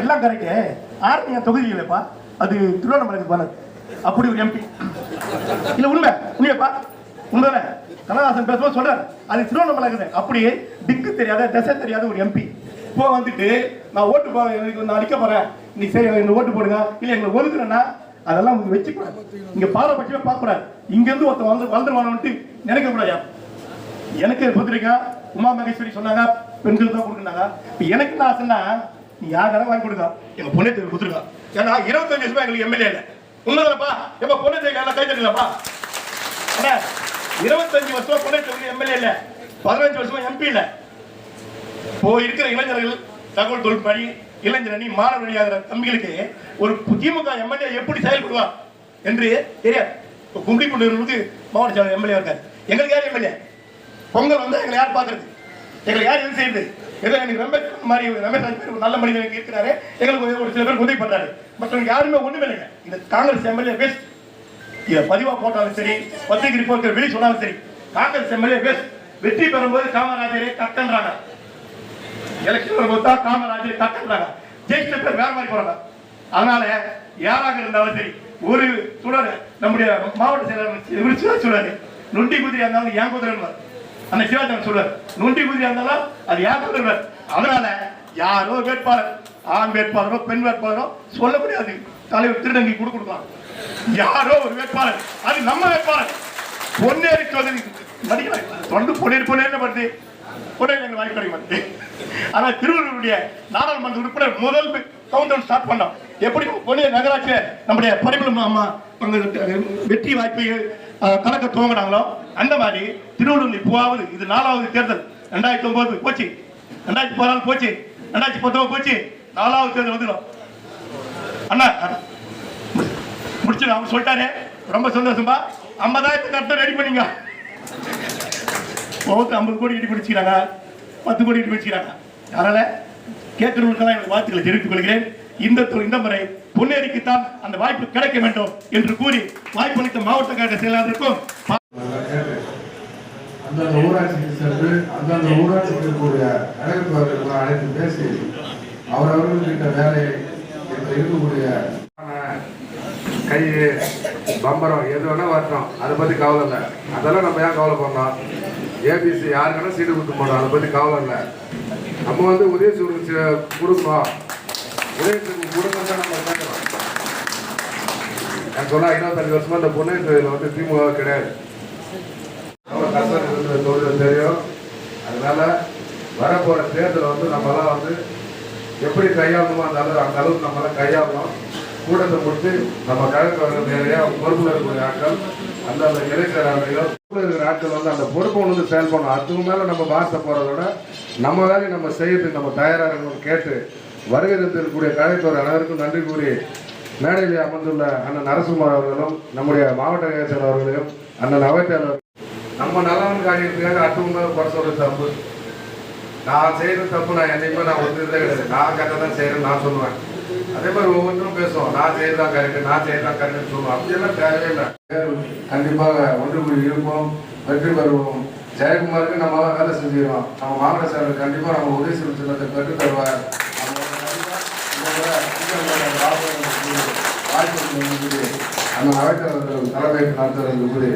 எல்லாம் correct. Army என் தொகுதி இல்லைப்பா அது திருவண்ணாமலைக்கு போனது. அப்படி ஒரு எம்பி இல்ல உண்மை. உண்மையப்பா. உண்மைதானே? கமலஹாசன் பேசும்போது சொல்றாரு. அது திருவண்ணாமலை இருக்குது அப்படி திக்கு தெரியாத திசை தெரியாத ஒரு எம்பி இப்போ வந்துட்டு நான் ஓட்டு போ எனக்கு நான் அடிக்க போறேன். நீ சரி எனக்கு ஓட்டு போடுங்க. இல்ல எங்களை ஒதுக்குறேன்னா அதெல்லாம் உங்களுக்கு வச்சுக்கூடாது இங்க பாரபட்சமே பார்க்க கூடாது இங்க இருந்து ஒருத்தன் வந்து வளர்ந்துருவானு நினைக்க கூடாது. எனக்கு பத்திரிக்கா? உமா மகேஸ்வரி சொன்னாங்க. பெண்கள் தான் கொடுக்குறாங்க இப்போ எனக்கு என்ன ஆசைன்னா நீ யாரும் வாங்கி கொடுக்கா? எங்க பொண்ணை தேவை கொடுத்துருக்கா. ஏன்னா இருபத்தஞ்சு வருஷமா எங்களுக்கு எம்எல்ஏ இல்லை. உண்மைதானப்பா? எப்ப பொண்ணை தேவை கை தெரியலப்பா இருபத்தஞ்சு வருஷமா பொண்ணை தேவை எம்எல்ஏ இல்லை. பதினஞ்சு வருஷமா எம்பி இல்ல. இப்போ இருக்கிற இளைஞர்கள் தகவல் தொழில்நுட்படி இளைஞர் அணி மாணவர் அணியாகிற தம்பிகளுக்கு ஒரு திமுக எம்எல்ஏ எப்படி செயல்படுவா என்று தெரியாது. இப்போ கும்பிடிக்குண்டவர்களுக்கு மாவட்ட செயலர் எம்எல்ஏ இருக்காரு. எங்களுக்கு யார் எம்எல்ஏ பொங்கல் வந்து எங்களை யார் பார்க்கறது? எங்களை யார் எது செய்யுது ஏதோ எனக்கு ரொம்ப மாதிரி ரமேஷ் நல்ல மனிதன் இங்க இருக்கிறாரு. எங்களுக்கு ஒரு சில பேர் உதவி பண்றாரு. மற்றவங்க யாருமே ஒண்ணுமே இல்லைங்க. இந்த காங்கிரஸ் எம்எல்ஏ பெஸ்ட் இதை பதிவா போட்டாலும் சரி பத்திரிகை ரிப்போர்ட் வெளியே சொன்னாலும் சரி காங்கிரஸ் எம்எல்ஏ பெஸ்ட் வெற்றி பெறும்போது காமராஜரே கட்டன்றாங்க எலெக்ஷன் வரும்போது தான் காமராஜர் கட்டன்றாங்க ஜெயிச்ச பேர் வேற மாதிரி போறாங்க. அதனால யாராக இருந்தாலும் சரி ஒரு சுடர் நம்முடைய மாவட்ட செயலாளர் சொல்றாரு. நொண்டி குதிரை இருந்தாலும் ஏன் குதிரை அந்த சிவாஜி சொல்றார் நொண்டி குதிரை இருந்தாலும் அது யார் சொல்றார் அதனால யாரோ வேட்பாளர் ஆண் வேட்பாளரோ பெண் வேட்பாளரோ சொல்ல முடியாது. தலைவர் திருடங்கி கொடு கொடுக்கலாம். யாரோ ஒரு வேட்பாளர் அது நம்ம வேட்பாளர். பொன்னேறி சோதனை மதிக்கலாம் தொடர்ந்து பொன்னேறி பொன்னேறி வருது பொன்னேறி எங்களுக்கு வாய்ப்பு கிடைக்க மாட்டேங்குது ஆனா திருவள்ளூருடைய நாடாளுமன்ற உறுப்பினர் முதல் கவுண்டர் ஸ்டார்ட் பண்ணோம். எப்படி பொன்னேறி நகராட்சியை நம்முடைய பரிமளம் அம்மா வெற்றி வாய்ப்பு கலக்க துவங்கினாங்களோ அந்த மாதிரி திருவள்ளூர் இப்போவாவது இது நாலாவது தேர்தல். ரெண்டாயிரத்தி ஒன்பது போச்சு. ரெண்டாயிரத்தி பதினாலு போச்சு. ரெண்டாயிரத்தி பத்தொன்பது போச்சு. நாலாவது தேர்தல் வந்துடும். அண்ணா முடிச்சிடும் அவர் சொல்லிட்டாரு. ரொம்ப சந்தோஷமா ஐம்பதாயிரத்து கரெக்டாக ரெடி பண்ணிங்க. ஒவ்வொருத்தர் ஐம்பது கோடி இடி பிடிச்சிக்கிறாங்க பத்து கோடி இடி பிடிச்சிக்கிறாங்க அதனால் கேட்குறவங்களுக்கெல்லாம் எனக்கு வாழ்த்துக்களை தெரிவித்துக் கொள்கிறேன். இந்த இந்த முறை பொன்னேரிக்குத்தான் அந்த வாய்ப்பு கிடைக்க வேண்டும் என்று கூறி வாய்ப்பளித்த மாவட்ட கழக செயலாளருக்கும் அந்தந்த ஊராட்சிக்கு சென்று அந்தந்த ஊராட்சிக்கு இருக்கக்கூடிய நகரத்துவர்கள் அழைத்து பேசி அவரவர்கள்கிட்ட இப்ப இருக்கக்கூடிய கை பம்பரம் எது வேணா வரட்டும். அதை பத்தி கவலை இல்லை. அதெல்லாம் நம்ம ஏன் கவலை பண்ணோம்? ஏபிசி யாருக்கான சீட்டு கொடுத்து போனோம்? அதை பத்தி கவலை இல்லை. நம்ம வந்து உதயசூருக்கு சி- கொடுக்கணும் உதயசூருக்கு கொடுக்கணும் தான் நம்ம கேட்கணும் நான் சொன்னா இருபத்தஞ்சு வருஷமா இந்த பொண்ணு தொழில் வந்து திமுக கிடையாது நம்ம கஷ்டம் இருக்குது தொழில் தெரியும் அதனால வரப்போற தேர்தல் வந்து நம்மளாம் வந்து எப்படி கையாளணுமோ அந்த அளவு அந்த அளவுக்கு நம்மளாம் கையாளணும் கூட்டத்தை முடித்து நம்ம கழக வர நேரையா பொறுப்பில் இருக்கக்கூடிய ஆட்கள் அந்த அந்த இருக்கிற ஆட்கள் வந்து அந்த பொறுப்பை வந்து செயல்படணும் அதுக்கு மேலே நம்ம பாச போறதை விட நம்ம வேலையை நம்ம செய்யறதுக்கு நம்ம தயாராக இருக்கணும்னு கேட்டு வருகை தந்திருக்கக்கூடிய அனைவருக்கும் நன்றி கூறி மேடையில் அமர்ந்துள்ள அண்ணன் நரசிம்மர் அவர்களும் நம்முடைய மாவட்ட செயலாளர் அவர்களையும் அண்ணன் அவைத்தாளர் நம்ம நல்லவன் காரியத்துக்காக அடுத்தவங்க குறை சொல்றது தப்பு. நான் செய்யற தப்பு நான் என்னைக்குமே நான் ஒத்துக்கிறதே கிடையாது. நான் கரெக்டாக தான் செய்யறேன் நான் சொல்லுவேன். அதே மாதிரி ஒவ்வொருத்தரும் பேசுவோம். நான் செய்யறதான் கரெக்ட் நான் செய்யறதான் கரெக்ட்னு சொல்லுவோம். அப்படியெல்லாம் தேவையே இல்லை. கண்டிப்பாக ஒன்று கூடி இருப்போம் வெற்றி பெறுவோம். ஜெயக்குமாருக்கு நம்ம வேலை செஞ்சிருவோம் நம்ம மாவட்ட செயலர் கண்டிப்பாக நம்ம உதவி செலுத்தினத்தை பெற்று தருவார் அந்த நடத்துவதற்கு கூறி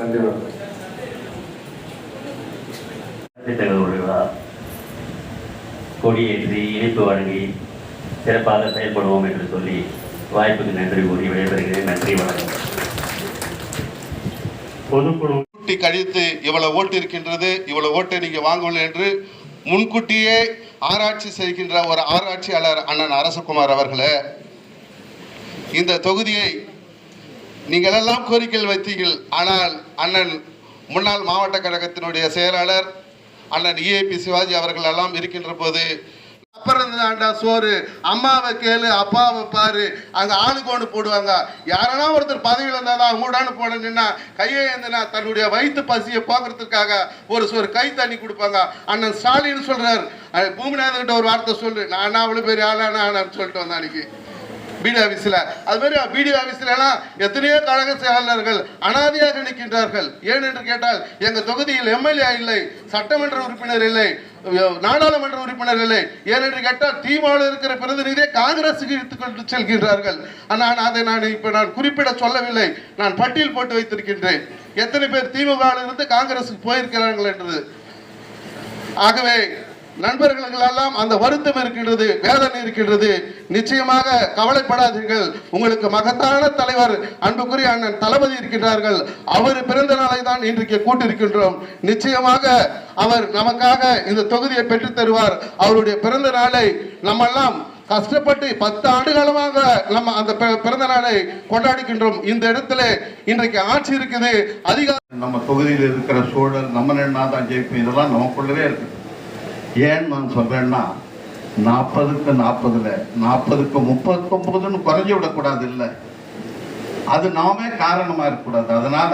நன்றி வணக்கம் கொடியேற்றி இனிப்பு வழங்கி சிறப்பாக செயல்படுவோம் என்று சொல்லி வாய்ப்புக்கு நன்றி கூறி விடைபெறுகிறேன். நன்றி வணக்கம். பொதுக்குழு கூட்டி கழித்து இவ்வளவு ஓட்டு இருக்கின்றது இவ்வளவு ஓட்டை நீங்க வாங்கவில்லை என்று முன்கூட்டியே ஆராய்ச்சி செய்கின்ற ஒரு ஆராய்ச்சியாளர் அண்ணன் அரசகுமார் அவர்களே இந்த தொகுதியை நீங்கள் எல்லாம் கோரிக்கைகள் வைத்தீர்கள். ஆனால் அண்ணன் முன்னாள் மாவட்ட கழகத்தினுடைய செயலாளர் அண்ணன் இஏபி சிவாஜி அவர்கள் எல்லாம் இருக்கின்ற போது அப்புறம் ஆண்டா சோறு. அம்மாவை கேளு அப்பாவை பாரு. அங்க ஆளுக்கு ஒன்று போடுவாங்க. யாரனா ஒருத்தர் பதவியில் இருந்தாலும் அவங்கூடான்னு போட நின்னா கையை ஏந்தினா தன்னுடைய வயிற்று பசியை போக்குறதுக்காக ஒரு சோறு கை தண்ணி கொடுப்பாங்க. அண்ணன் ஸ்டாலின் சொல்றாரு. பூமிநாதன் கிட்ட ஒரு வார்த்தை சொல்லு. நான் அவ்வளோ பெரிய ஆளான ஆனான்னு சொல்லிட்டு வந்தேன் அன்னைக்கு. பீடி ஆஃபீஸில் அது மாதிரி பிடிஓ ஆஃபீஸ்லலாம் எத்தனையோ கழக செயலாளர்கள் அனாதையாக நிற்கின்றார்கள். ஏன் என்று கேட்டால் எங்கள் தொகுதியில் எம்எல்ஏ இல்லை சட்டமன்ற உறுப்பினர் இல்லை நாடாளுமன்ற உறுப்பினர் இல்லை. ஏனென்று கேட்டால் தீமாவில் இருக்கிற பிரதிநிதியை காங்கிரஸுக்கு இழுத்துக்கொண்டு செல்கின்றார்கள். ஆனால் அதை நான் இப்போ நான் குறிப்பிட சொல்லவில்லை. நான் பட்டியல் போட்டு வைத்திருக்கின்றேன். எத்தனை பேர் திமுகவில் இருந்து காங்கிரஸுக்கு போயிருக்கிறார்கள் என்றது. ஆகவே நண்பர்களுக்கெல்லாம் அந்த வருத்தம் இருக்கின்றது வேதனை இருக்கின்றது. நிச்சயமாக கவலைப்படாதீர்கள். உங்களுக்கு மகத்தான தலைவர் அன்புக்குரிய அண்ணன் தளபதி இருக்கின்றார்கள். அவர் பிறந்த நாளை தான் இன்றைக்கு கூட்டிருக்கின்றோம். நிச்சயமாக அவர் நமக்காக இந்த தொகுதியை பெற்றுத் தருவார். அவருடைய பிறந்த நாளை நம்மெல்லாம் கஷ்டப்பட்டு பத்து ஆண்டு காலமாக நம்ம அந்த பிறந்த நாளை கொண்டாடுகின்றோம். இந்த இடத்துல இன்றைக்கு ஆட்சி இருக்குது. அதிகாரம் நம்ம தொகுதியில் இருக்கிற சூழல் நம்ம நின்னா தான் ஜெயிப்பு இதெல்லாம் நமக்குள்ளவே இருக்கு. ஏன் நான் சொல்றேன்னா நாற்பதுக்கு நாற்பதுல நாற்பதுக்கு முப்பத்தொன்பதுன்னு குறைஞ்சு விடக்கூடாது இல்லை. அது நாமே காரணமாக இருக்கக்கூடாது. அதனால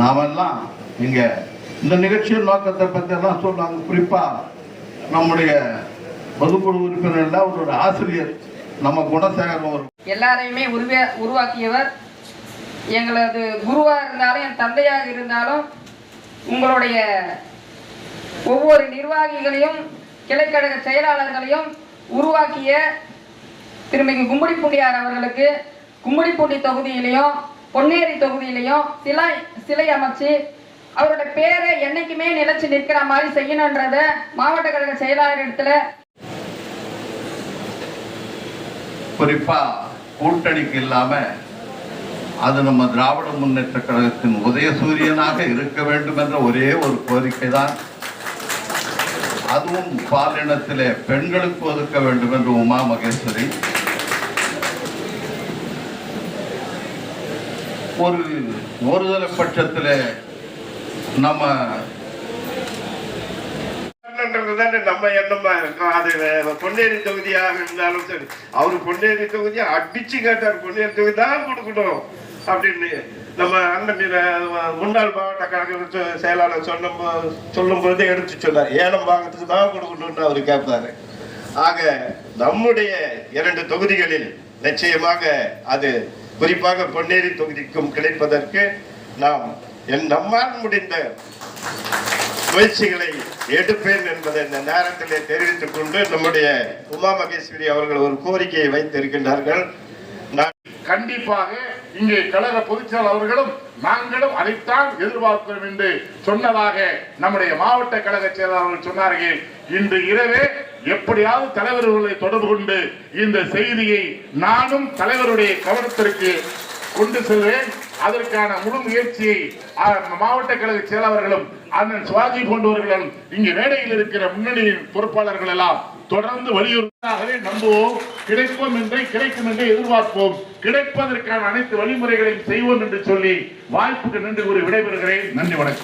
நாமெல்லாம் இங்கே இந்த நிகழ்ச்சியின் நோக்கத்தை பற்றியெல்லாம் சொல்லுவாங்க குறிப்பாக நம்முடைய பொதுக்குழு உறுப்பினர்ல அவரோட ஆசிரியர் நம்ம குணசேகரம் ஒரு எல்லாரையுமே உருவா உருவாக்கியவர். எங்களது குருவாக இருந்தாலும் என் தந்தையாக இருந்தாலும் உங்களுடைய ஒவ்வொரு நிர்வாகிகளையும் கிளைக்கழக செயலாளர்களையும் உருவாக்கிய திருமிகு புண்டியார் அவர்களுக்கு கும்படிப்பூண்டி தொகுதியிலையும் பொன்னேரி தொகுதியிலையும் சிலை சிலை அமைச்சு அவரோட பேரை என்னைக்குமே நிலைச்சு நிற்கிற மாதிரி செய்யணுன்றத மாவட்ட கழக செயலாளர் இடத்துல குறிப்பா கூட்டணிக்கு இல்லாம அது நம்ம திராவிட முன்னேற்ற கழகத்தின் உதயசூரியனாக இருக்க வேண்டும் என்ற ஒரே ஒரு கோரிக்கை தான் அதுவும் பாலினத்திலே பெண்களுக்கு ஒதுக்க வேண்டும் என்று உமா மகேஸ்வரி. ஒரு ஒருதலை பட்சத்தில் நம்ம நம்ம எண்ணமா இருக்கும்? அது பொன்னேரி தொகுதியாக இருந்தாலும் சரி. அவரு பொன்னேரி தொகுதியை அடிச்சு கேட்டார். பொன்னேரி தொகுதி தான் கொடுக்கணும் அப்படின்னு. நம்ம அண்ணன் முன்னாள் மாவட்ட கழக செயலாளர் சொல்லும் சொல்லும் பொழுதே எடுத்து சொன்னார். ஏலம் பாகத்துக்கு தான் கொடுக்கணும்னு அவர் கேட்பாரு ஆக நம்முடைய இரண்டு தொகுதிகளில் நிச்சயமாக அது குறிப்பாக பொன்னேரி தொகுதிக்கும் கிடைப்பதற்கு நாம் என் நம்மால் முடிந்த முயற்சிகளை எடுப்பேன் என்பதை இந்த நேரத்திலே தெரிவித்துக் கொண்டு நம்முடைய உமா மகேஸ்வரி அவர்கள் ஒரு கோரிக்கையை வைத்திருக்கின்றார்கள். நான் கண்டிப்பாக இங்கே கழக பொதுச்செயலாளர் அவர்களும் நாங்களும் அதைத்தான் எதிர்பார்க்கிறோம் என்று சொன்னதாக நம்முடைய மாவட்ட கழக செயலாளர்கள் சொன்னார்கள். இன்று இரவே எப்படியாவது தலைவர்களை தொடர்பு கொண்டு இந்த செய்தியை நானும் தலைவருடைய கவனத்திற்கு கொண்டு செல்வேன். அதற்கான முழு முயற்சியை மாவட்ட கழக செயலாளர்களும் அண்ணன் சுவாஜி போன்றவர்களும் இங்கு மேடையில் இருக்கிற முன்னணி பொறுப்பாளர்கள் எல்லாம் தொடர்ந்து வலியுறுத்தாகவே நம்புவோம். கிடைப்போம் என்றே கிடைக்கும் என்றே எதிர்பார்ப்போம். கிடைப்பதற்கான அனைத்து வழிமுறைகளையும் செய்வோம் என்று சொல்லி வாய்ப்புக்கு நன்றி கூறி விடைபெறுகிறேன். நன்றி வணக்கம்.